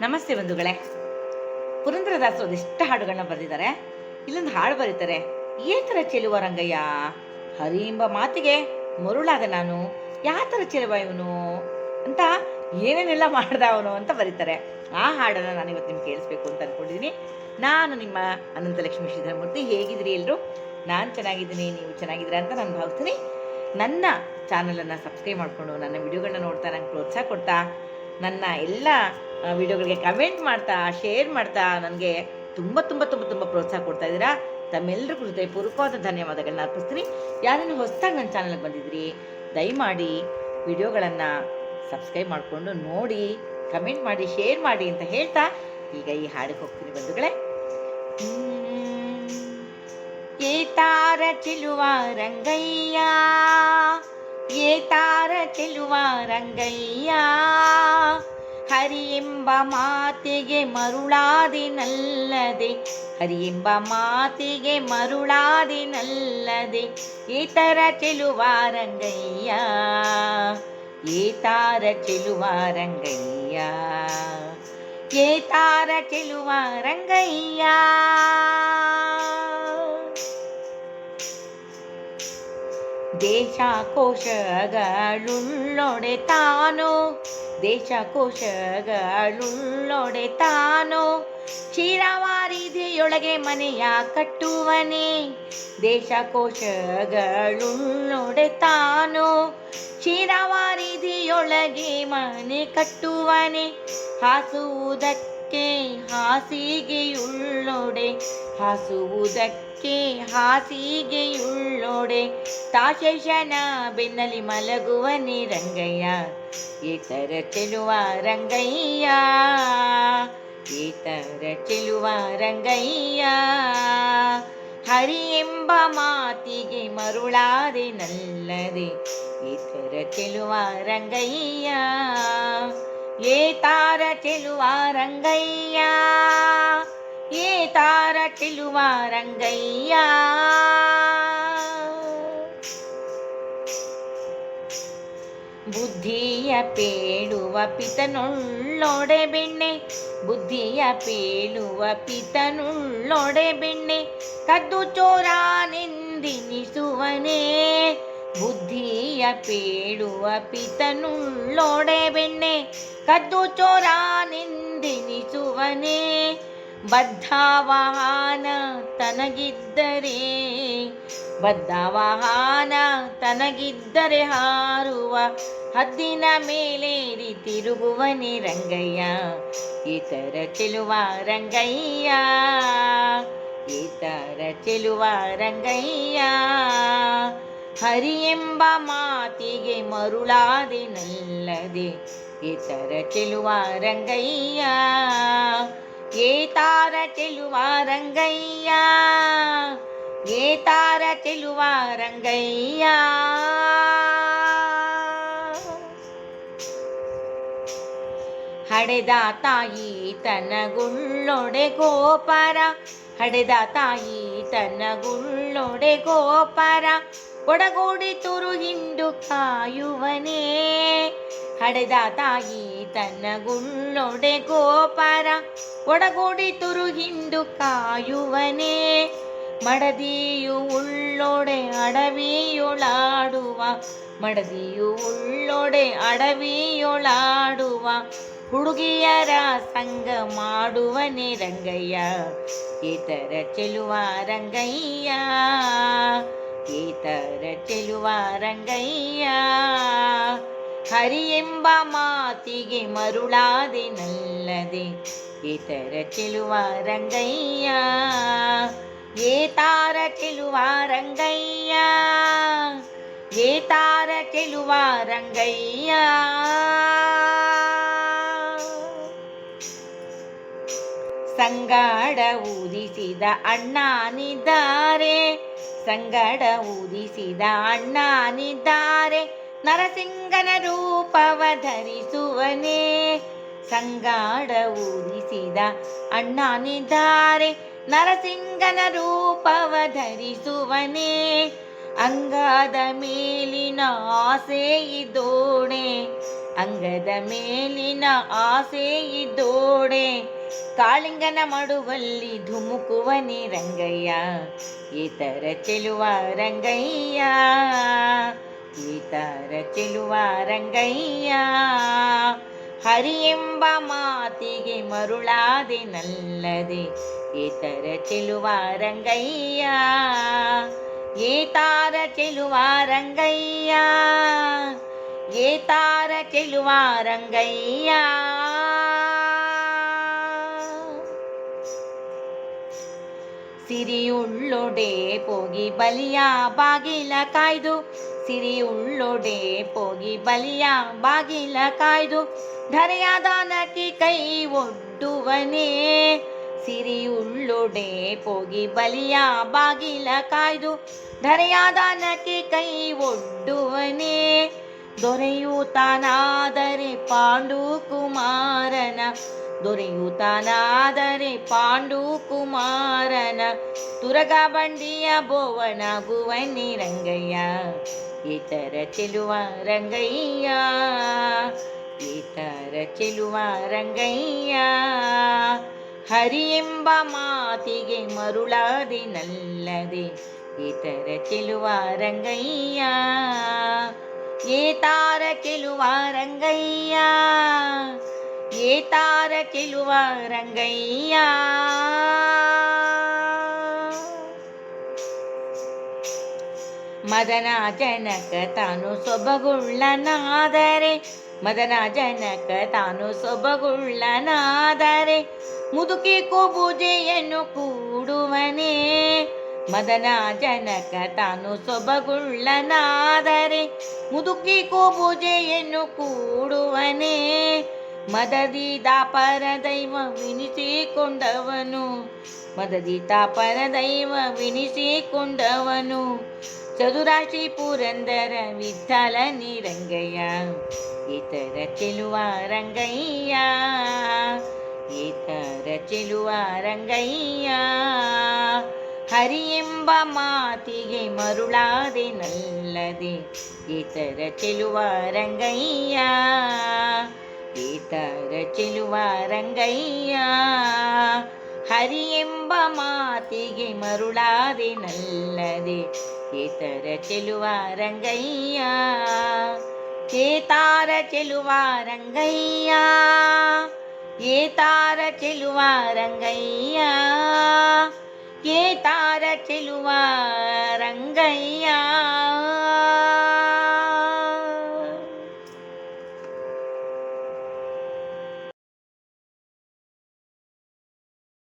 ನಮಸ್ತೆ ಬಂಧುಗಳೇ. ಪುರಂದರದಾಸರು ಅದೆಷ್ಟು ಹಾಡುಗಳನ್ನ ಬರೆದಿದ್ದಾರೆ. ಇಲ್ಲೊಂದು ಹಾಡು ಬರೀತಾರೆ. ಏತರ ಚೆಲುವ ರಂಗಯ್ಯ. ಹರಿ ಎಂಬ ಮಾತಿಗೆ ಮರುಳಾದ ನಾನು. ಯಾತರ ಚೆಲುವ ಇವನು? ಅಂತ ಏನೇನೆಲ್ಲ ಮಾಡ್ದ ಅವನು ಅಂತ ಬರೀತಾರೆ. ಆ ಹಾಡನ್ನು ನಾನು ಇವತ್ತು ನಿಮ್ಗೆ ಕೇಳಿಸ್ಬೇಕು ಅಂತ ಅನ್ಕೊಂಡಿದ್ದೀನಿ ನಾನು ನಿಮ್ಮ ಅನಂತಲಕ್ಷ್ಮಿ ಶ್ರೀಧರಮೂರ್ತಿ. ಹೇಗಿದ್ರಿ ಎಲ್ಲರೂ ನಾನು ಚೆನ್ನಾಗಿದ್ದೀನಿ, ನೀವು ಚೆನ್ನಾಗಿದ್ದೀರಾ ಅಂತ ನಾನು ಭಾವಿಸ್ತೀನಿ. ನನ್ನ ಚಾನಲನ್ನು ಸಬ್ಸ್ಕ್ರೈಬ್ ಮಾಡಿಕೊಂಡು ನನ್ನ ವಿಡಿಯೋಗಳನ್ನ ನೋಡ್ತಾ, ನಂಗೆ ಪ್ರೋತ್ಸಾಹ ಕೊಡ್ತಾ, ನನ್ನ ಎಲ್ಲ ವಿಡಿಯೋಗಳಿಗೆ ಕಮೆಂಟ್ ಮಾಡ್ತಾ ಶೇರ್ ಮಾಡ್ತಾ ನನಗೆ ತುಂಬ ತುಂಬ ತುಂಬ ತುಂಬ ಪ್ರೋತ್ಸಾಹ ಕೊಡ್ತಾ ಇದ್ದೀರಾ ತಮ್ಮೆಲ್ಲರಿಗೂ ಹೃದಯಪೂರ್ವಕವಾದ ಧನ್ಯವಾದಗಳನ್ನ ಅರ್ಪಿಸ್ತೀನಿ ಯಾರೇನು ಹೊಸದಾಗಿ ನನ್ನ ಚಾನಲ್ಗೆ ಬಂದಿದ್ರಿ ದಯಮಾಡಿ ವಿಡಿಯೋಗಳನ್ನು ಸಬ್ಸ್ಕ್ರೈಬ್ ಮಾಡಿಕೊಂಡು ನೋಡಿ ಕಮೆಂಟ್ ಮಾಡಿ ಶೇರ್ ಮಾಡಿ ಅಂತ ಹೇಳ್ತಾ ಈಗ ಈ ಹಾಡಿಗೆ ಹೋಗ್ತೀನಿ ಬಂಧುಗಳೇ. ಏತಾರ ಚೆಲುವ ರಂಗಯ್ಯ ಏತಾರ ಚೆಲುವ ರಂಗಯ್ಯ ಹರಿ ಎಂಬ ಮಾತಿಗೆ ಮರುಳಾದಿನಲ್ಲದೆ ಹರಿ ಎಂಬ ಮಾತಿಗೆ ಮರುಳಾದಿನಲ್ಲದೆ ಈತರ ಚೆಲುವ ರಂಗಯ್ಯ ಏತಾರ ಚೆಲುವ ರಂಗಯ್ಯ ಏತಾರ ಚೆಲುವ ರಂಗಯ್ಯ ದೇಶಕೋಶಗಳುಳ್ಳೊಡೆ ತಾನು ದೇಶಕೋಶಗಳುಳ್ಳೊಡೆ ತಾನು ಕ್ಷೀರವಾರಿಧಿಯೊಳಗೆ ಮನೆಯ ಕಟ್ಟುವನೆ? ದೇಶಕೋಶಗಳುಳ್ಳೊಡೆ ತಾನು ಕ್ಷೀರವಾರಿಧಿಯೊಳಗೆ ಮನೆ ಕಟ್ಟುವನೆ? ಹಾಸುವುದಕ್ಕೆ ಹಾಸಿಗೆಯುಳ್ಳೊಡೆ? ಹಾಸುವುದಕ್ಕೆ ಹಾಸಿಗೆಯುಳ್ಳೊಡೆ? ತಾಶೇಷನ ಬೆನ್ನಲಿ ಮಲಗುವನೆ ರಂಗಯ್ಯ? ಏತರ ಚೆಲುವ ರಂಗಯ್ಯ ಏತರ ಚೆಲುವ ರಂಗಯ್ಯ ಹರಿ ಎಂಬ ಮಾತಿಗೆ ಮರುಳಾದೆ ನಲ್ಲದೆ ಏತರ ಚೆಲುವ ರಂಗಯ್ಯ ಏತಾರ ಚೆಲುವ ರಂಗಯ್ಯ ಏತಾರ ಚೆಲುವ ಬುದ್ಧಿಯ ಪೇಳುವ ಪಿತನುಳ್ಳೊಡೆ ಬೆಣ್ಣೆ, ಬುದ್ಧಿಯ ಪೇಳುವ ಪಿತನುಳ್ಳೊಡೆ ಬೆಣ್ಣೆ, ಕದ್ದು ಚೋರಾನೆಂದಿನಿಸುವನೇ ಬುದ್ಧಿಯ ಪೇಳುವ ಪಿತನುಳ್ಳೊಡೆ ಬೆಣ್ಣೆ, ಕದ್ದು ಚೋರಾನೆಂದಿನಿಸುವನೇ ಬದ್ಧವಾಹನ ತನಗಿದ್ದರೆ ಬದ್ಧವಾಹನ ತನಗಿದ್ದರೆ ಹಾರುವ ಹದ್ದಿನ ಮೇಲೇರಿ ತಿರುಗುವನೆ ರಂಗಯ್ಯ ಇತರ ಚೆಲುವ ರಂಗಯ್ಯ ಇತರ ಚೆಲುವ ರಂಗಯ್ಯ. ಹರಿ ಎಂಬ ಮಾತಿಗೆ ಮರುಳಾದಿನಲ್ಲದೆ ಇತರ ಚೆಲುವ ರಂಗಯ್ಯ, ಏತಾರ ಚೆಲುವ ರಂಗಯ್ಯ, ಏತಾರ ಚೆಲುವ ರಂಗಯ್ಯ. ಹಡೆದ ತಾಯಿ ತನಗುಳ್ಳೊಡೆ ಗೋಪರ, ಹಡೆದ ತಾಯಿ ತನಗುಳ್ಳೊಡೆ ಗೋಪರ, ಒಡಗೂಡಿ ತುರು ಹಿಂಡು ಕಾಯುವನೇ. ಹಡೆದ ತಾಯಿ ತನ್ನಗುಳ್ಳೊಡೆ ಗೋಪರ, ಒಡಗೂಡಿ ತುರು ಹಿಂಡು ಕಾಯುವನೇ. ಮಡದಿಯು ಉಳ್ಳೊಡೆ ಅಡವಿಯೊಳಾಡುವ, ಮಡದಿಯು ಉಳ್ಳೊಡೆ ಅಡವಿಯೊಳಾಡುವ ಹುಡುಗಿಯರ ಸಂಗ ಮಾಡುವನೆ ರಂಗಯ್ಯ. ಇತರ ಚೆಲುವ ರಂಗಯ್ಯ. ಏತರ ಚೆಲುವ ರಂಗಯ್ಯ. ಹರಿ ಎಂಬ ಮಾತಿಗೆ ಮರುಳಾದೆ ನಲ್ಲದೆ ಏತರ ಚೆಲುವ ರಂಗಯ್ಯ. ಏತಾರ ಚೆಲುವ ರಂಗಯ್ಯ. ಏತಾರ ಚೆಲುವ ರಂಗಯ್ಯ. ಸಂಗಡ ಊದಿಸಿದ ಅಣ್ಣನಿದ್ದಾರೆ ಸಂಗಡ ಊದಿಸಿದ ಅಣ್ಣನಿದ್ದಾರೆ ನರಸಿಂಗನ ರೂಪವ ಧರಿಸುವನೇ ಸಂಗಾಡ ಊದಿಸಿದ ಅಣ್ಣನಿದ್ದಾರೆ ನರಸಿಂಗನ ರೂಪವ ಧರಿಸುವನೇ ಅಂಗದ ಮೇಲಿನ ಆಸೆ ಇದೋಣೆ ಅಂಗದ ಮೇಲಿನ ಆಸೆ ಇದ್ದೋಡೆ ಕಾಳಿಂಗನ ಮಡುವಲ್ಲಿ ಧುಮುಕುವನಿ ರಂಗಯ್ಯ, ಈತರ ಚೆಲುವ ರಂಗಯ್ಯ, ಈತರ ಚೆಲುವ ರಂಗಯ್ಯ. ಹರಿ ಎಂಬ ಮಾತಿಗೆ ಮರುಳಾದೆ ನಲ್ಲದೆ ಈತರ ಚೆಲುವ ರಂಗಯ್ಯ, ಏತಾರ ಚೆಲುವ ರಂಗಯ್ಯ, ಏತಾರ ಚೆಲುವ ರಂಗಯ್ಯ. ಸಿರಿಯುಳ್ಳೊಡೆ ಪೋಗಿ ಬಲಿಯ ಬಾಗಿಲ ಕಾಯ್ದು. ಸಿರಿಯುಳ್ಳೊಡೆ ಪೋಗಿ ಬಲಿಯ ಬಾಗಿಲ ಕಾಯ್ದು. ಧರೆಯಾದಾನಕ್ಕೆ ಕೈ ಒಡ್ಡುವನೇ. ಸಿರಿಯುಳ್ಳೊಡೆ ಪೋಗಿ ಬಲಿಯ ಬಾಗಿಲ ಕಾಯ್ದು. ಧರೆಯಾದಾನಕ್ಕೆ ಕೈ ಒಡ್ಡುವನೇ. ದೊರೆಯುತ್ತಾನಾದರೆ ಪಾಂಡು ಕುಮಾರನ ದೊರೆಯುತ್ತಾನಾದರೆ ಪಾಂಡು ಕುಮಾರನ ತುರಗ ಬಂಡಿಯ ಬೋವನಾಗುವನಿ ರಂಗಯ್ಯ. ಇತರ ಚೆಲುವ ರಂಗಯ್ಯ ಇತರ ಚೆಲುವ ರಂಗಯ್ಯ. ಹರಿ ಎಂಬ ಮಾತಿಗೆ ಮರುಳಾದಿ ನಲ್ಲದೆ ಇತರ ಚೆಲುವ ರಂಗಯ್ಯ, ಏತಾರ ಚೆಲುವ ರಂಗಯ್ಯ. ಏತಾರ ಕೆಲುವ ರಂಗಯ್ಯ. ಮದನ ಜನಕ ತಾನು ಸೊಬಗುಳ್ಳನಾದರೆ, ಮದನ ಜನಕ ತಾನು ಸೊಬಗುಳ್ಳನಾದರೆ, ಮುದುಕಿ ಕುಬುಜೆಯನ್ನು ಕೂಡುವನೇ, ಮದನ ಜನಕ ತಾನು ಸೊಬಗುಳ್ಳನಾದರೆ, ಮುದುಕಿ ಕುಬುಜೆಯನ್ನು ಕೂಡುವನೇ ಮದದಿ ದಾಪರ ದೈವ ವಿನಿಸಿಕೊಂಡವನು ಮದದಿ ತಾಪರ ದೈವ ವಿನಿಸಿಕೊಂಡವನು ಚದುರಾಶಿ ಪುರಂದರ ವಿಠಲ ನಿರಂಗಯ್ಯ. ಇತರ ಚೆಲುವ ರಂಗಯ್ಯ. ಇತರ ಚೆಲುವ ರಂಗಯ್ಯ. ಹರಿ ಎಂಬ ಮಾತಿಗೆ ಮರುಳಾದೆ ನಲ್ಲದೆ. ಇತರ ಚೆಲುವ ರಂಗಯ್ಯ. ಇತರ ಚೆಲುವ ರಂಗಯ್ಯ ಹರಿ ಎಂಬ ಮಾತಿಗೆ ಮರುಳಾದೆ ನಲ್ಲದೆ ಇತರ ಚೆಲುವ ರಂಗಯ್ಯ ಏತಾರ ಚೆಲುವ ರಂಗಯ್ಯ, ಏತಾರ ಚೆಲುವ ರಂಗಯ್ಯ ಏತಾರ ಚೆಲುವ ರಂಗಯ್ಯ.